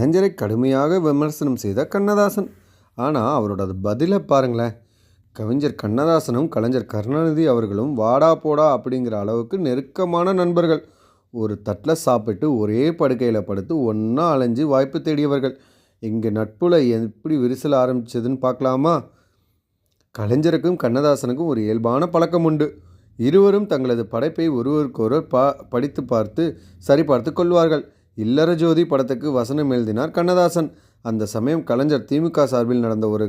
கலைஞரை கடுமையாக விமர்சனம் செய்த கண்ணதாசன். ஆனால் அவரோட பதிலை பாருங்களேன். கவிஞர் கண்ணதாசனும் கலைஞர் கருணாநிதி அவர்களும் வாடா போடா அப்படிங்கிற அளவுக்கு நெருக்கமான நண்பர்கள். ஒரு தட்டில் சாப்பிட்டு ஒரே படுக்கையில் படுத்து ஒன்றா அலைஞ்சு வாய்ப்பு தேடியவர்கள். இங்கே நட்புல எப்படி விரிசல் ஆரம்பித்ததுன்னு பார்க்கலாமா? கலைஞருக்கும் கண்ணதாசனுக்கும் ஒரு இயல்பான பழக்கம் உண்டு. இருவரும் தங்களது படைப்பை ஒருவருக்கொருவர் பா படித்து பார்த்து சரிபார்த்து கொள்வார்கள். இல்லற ஜோதி படத்துக்கு வசனம் எழுதினார் கண்ணதாசன். அந்த சமயம் கலைஞர் திமுக சார்பில் நடந்த ஒரு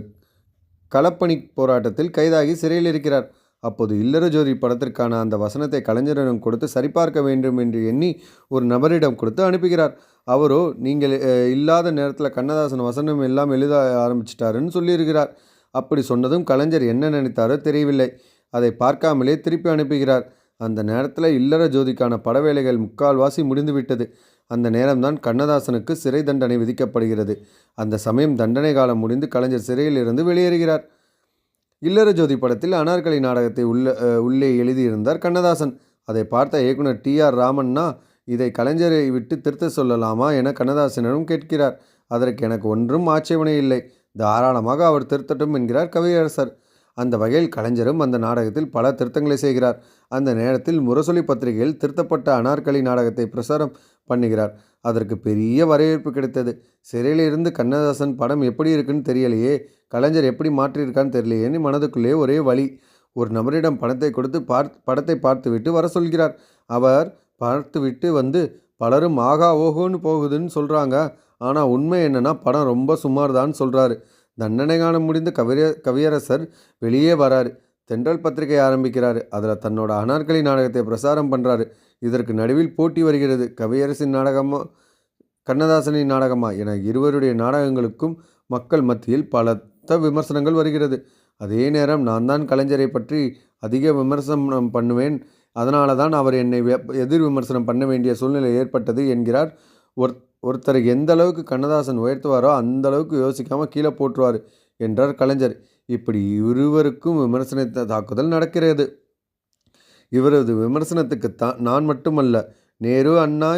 களப்பணி போராட்டத்தில் கைதாகி சிறையில் இருக்கிறார். அப்போது இல்லற ஜோதி படத்திற்கான அந்த வசனத்தை கலைஞரிடம் கொடுத்து சரிபார்க்க வேண்டும் என்று எண்ணி ஒரு நபரிடம் கொடுத்து அனுப்புகிறார். அவரோ நீங்கள் இல்லாத நேரத்தில் கண்ணதாசன் வசனம் எல்லாம் எழுத ஆரம்பிச்சிட்டாருன்னு சொல்லியிருக்கிறார். அப்படி சொன்னதும் கலைஞர் என்ன நினைத்தாரோ தெரியவில்லை. அதை பார்க்காமலே திருப்பி அனுப்புகிறார். அந்த நேரத்தில் இல்லற ஜோதிக்கான படவேலைகள் முக்கால்வாசி முடிந்துவிட்டது. அந்த நேரம்தான் கண்ணதாசனுக்கு சிறை தண்டனை விதிக்கப்படுகிறது. அந்த சமயம் தண்டனை காலம் முடிந்து கலைஞர் சிறையில் இருந்து வெளியேறுகிறார். இல்லற ஜோதி படத்தில் அனார்கலி நாடகத்தை உள்ள உள்ளே எழுதியிருந்தார் கண்ணதாசன். அதை பார்த்த இயக்குனர் டி ஆர் ராமன்னா இதை கலைஞரை விட்டு திருத்த சொல்லலாமா என கண்ணதாசனிடம் கேட்கிறார். அதற்கு எனக்கு ஒன்றும் ஆட்சேபனை இல்லை. தாராளமாக அவர் திருத்தட்டும் என்கிறார் கவியரசர். அந்த வகையில் கலைஞரும் அந்த நாடகத்தில் பல திருத்தங்களை செய்கிறார். அந்த நேரத்தில் முரசொலி பத்திரிகையில் திருத்தப்பட்ட அனார்கலி நாடகத்தை பிரசாரம் பண்ணுகிறார். அதற்கு பெரிய வரவேற்பு கிடைத்தது. சிறையிலிருந்து கண்ணதாசன் படம் எப்படி இருக்குன்னு தெரியலையே. கலைஞர் எப்படி மாற்றியிருக்கான்னு தெரியலையேன்னு மனதுக்குள்ளே ஒரே வழி ஒரு நபரிடம் பணத்தை கொடுத்து பார்த்து படத்தை பார்த்துவிட்டு வர சொல்கிறார். அவர் பார்த்துவிட்டு வந்து பலரும் ஆகா ஓஹோன்னு போகுதுன்னு சொல்கிறாங்க ஆனால் உண்மை என்னென்னா படம் ரொம்ப சுமார் தான் சொல்கிறாரு தண்டனை காண முடிந்த கவிய கவியரசர் வெளியே வராரு. தென்றல் பத்திரிகை ஆரம்பிக்கிறார். அதில் தன்னோட அனார்கலி நாடகத்தை பிரசாரம் பண்ணுறாரு இதற்கு நடுவில் போட்டி வருகிறது. கவியரசின் நாடகமா கண்ணதாசனின் நாடகமா என இருவருடைய நாடகங்களுக்கும் மக்கள் மத்தியில் பலத்த விமர்சனங்கள் வருகிறது. அதே நேரம் நான் தான் கலைஞரை பற்றி அதிக விமர்சனம் பண்ணுவேன். அதனால தான் அவர் என்னை எதிர் விமர்சனம் பண்ண வேண்டிய சூழ்நிலை ஏற்பட்டது என்கிறார் ஒரு ஒருத்தரை எந்த அளவுக்கு கண்ணதாசன் உயர்த்துவாரோ அந்த அளவுக்கு யோசிக்காமல் கீழே போட்டுருவார் என்றார் கலைஞர். இப்படி இருவருக்கும் விமர்சன தாக்குதல் நடக்கிறது. இவரது விமர்சனத்துக்கு தான் நான் மட்டுமல்ல நேரு அண்ணா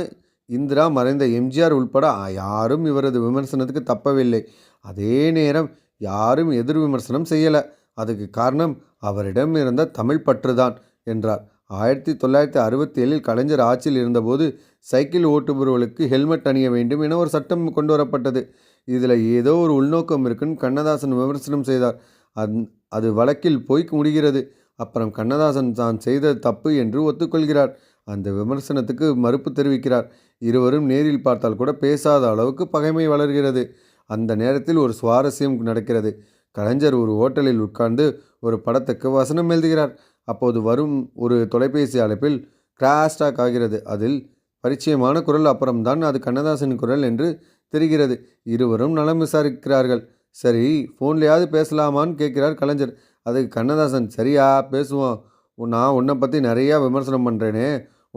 இந்திரா மறைந்த எம்ஜிஆர் உள்பட யாரும் இவரது விமர்சனத்துக்கு தப்பவில்லை. அதே நேரம் யாரும் எதிர் விமர்சனம் செய்யலை. அதுக்கு காரணம் அவரிடம் இருந்த தமிழ் பற்று தான் என்றார். ஆயிரத்தி தொள்ளாயிரத்தி அறுபத்தி ஏழில் கலைஞர் ஆட்சியில் இருந்தபோது சைக்கிள் ஓட்டுபவர்களுக்கு ஹெல்மெட் அணிய வேண்டும் என ஒரு சட்டம் கொண்டு வரப்பட்டது இதில் ஏதோ ஒரு உள்நோக்கம் இருக்குன்னு கண்ணதாசன் விமர்சனம் செய்தார். அந் அது வழக்கில் போய் முடிகிறது. அப்புறம் கண்ணதாசன் தான் செய்தது தப்பு என்று ஒத்துக்கொள்கிறார். அந்த விமர்சனத்துக்கு மறுப்பு தெரிவிக்கிறார். இருவரும் நேரில் பார்த்தால் கூட பேசாத அளவுக்கு பகைமை வளர்கிறது. அந்த நேரத்தில் ஒரு சுவாரஸ்யம் நடக்கிறது. கலைஞர் ஒரு ஹோட்டலில் உட்கார்ந்து ஒரு படத்துக்கு வசனம் எழுதுகிறார். அப்போது வரும் ஒரு தொலைபேசி அழைப்பில் கிராஷ் டாக் ஆகிறது. அதில் பரிச்சயமான குரல் அப்புறம்தான் அது கண்ணதாசன் குரல் என்று தெரிகிறது. இருவரும் நலம் விசாரிக்கிறார்கள். சரி ஃபோன்லையாவது பேசலாமான்னு கேட்கிறார் கலைஞர். அதுக்கு கண்ணதாசன். சரியா பேசுவோம். நான் உன்னை பற்றி நிறையா விமர்சனம் பண்ணுறேனே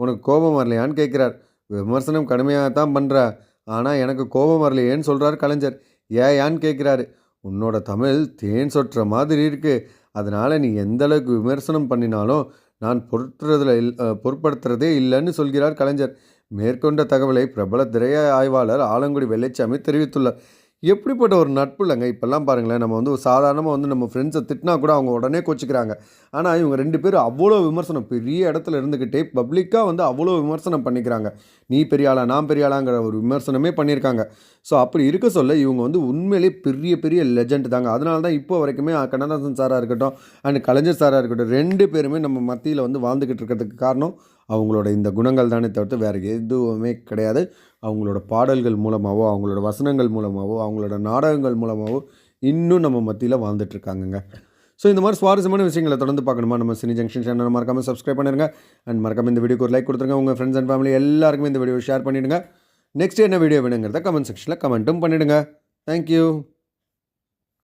உனக்கு கோபம் வரலையான்னு கேட்குறார். விமர்சனம் கடுமையாக தான் பண்ணுற ஆனால் எனக்கு கோபம் வரலையேன்னு சொல்கிறார் கலைஞர். ஏயான்னு கேட்குறாரு. உன்னோட தமிழ் தேன் சொட்டுற மாதிரி இருக்குது அதனால் நீ எந்த அளவுக்கு விமர்சனம் பண்ணினாலும் நான் பொருட்டுறதுல இல் பொருட்படுத்துறதே இல்லைன்னு சொல்கிறார் கலைஞர். மேற்கொண்ட தகவலை பிரபல திரைய ஆய்வாளர் ஆலங்குடி வெள்ளைச்சாமி தெரிவித்துள்ளார். எப்படிப்பட்ட ஒரு நட்பு இல்லைங்க இப்போல்லாம் பாருங்களேன் நம்ம வந்து சாதாரணமாக வந்து நம்ம ஃப்ரெண்ட்ஸை திட்டினா கூட அவங்க உடனே கோச்சிக்கிறாங்க. ஆனால் இவங்க ரெண்டு பேரும் அவ்வளோ விமர்சனம் பெரிய இடத்துல இருந்துக்கிட்டே பப்ளிக்காக வந்து அவ்வளோ விமர்சனம் பண்ணிக்கிறாங்க. நீ பெரிய ஆளா நான் பெரிய ஆளாங்கிற ஒரு விமர்சனமே பண்ணியிருக்காங்க. ஸோ அப்படி இருக்க சொல்ல இவங்க வந்து உண்மையிலே பெரிய பெரிய லெஜண்ட் தாங்க. அதனால தான் இப்போ வரைக்குமே கண்ணதாசன் சாராக இருக்கட்டும் அண்ட் கலைஞர் சாராக இருக்கட்டும் ரெண்டு பேருமே நம்ம மத்தியில் வந்து வாழ்ந்துக்கிட்டு இருக்கிறதுக்கு காரணம் அவங்களோட இந்த குணங்கள் தானே தவிர்த்து வேறு எதுவுமே கிடையாது. அவங்களோட பாடல்கள் மூலமாகவோ அவங்களோட வசனங்கள் மூலமாகவோ அவங்களோட நாடகங்கள் மூலமாகவோ இன்னும் நம்ம மத்தியில் வாழ்ந்துட்டுருக்காங்கங்க. ஸோ இந்த மாதிரி சுவாரஸ்யமான விஷயங்களை தொடர்ந்து பார்க்கணுமா? நம்ம சினி ஜங்ஷன் சேனல் மறக்காமல் சப்ஸ்கிரைப் பண்ணிடுங்க. அண்ட் மறக்காம இந்த வீடியோக்கு ஒரு லைக் கொடுத்துருங்க. உங்கள் ஃப்ரெண்ட்ஸ் அண்ட் ஃபேமிலி எல்லாருக்குமே இந்த வீடியோ ஷேர் பண்ணிவிடுங்க நெக்ஸ்ட் என்ன வீடியோ வேணுங்கிறத கமெண்ட் செக்ஷனில் கமெண்ட்டும் பண்ணிவிடுங்க தேங்க்யூ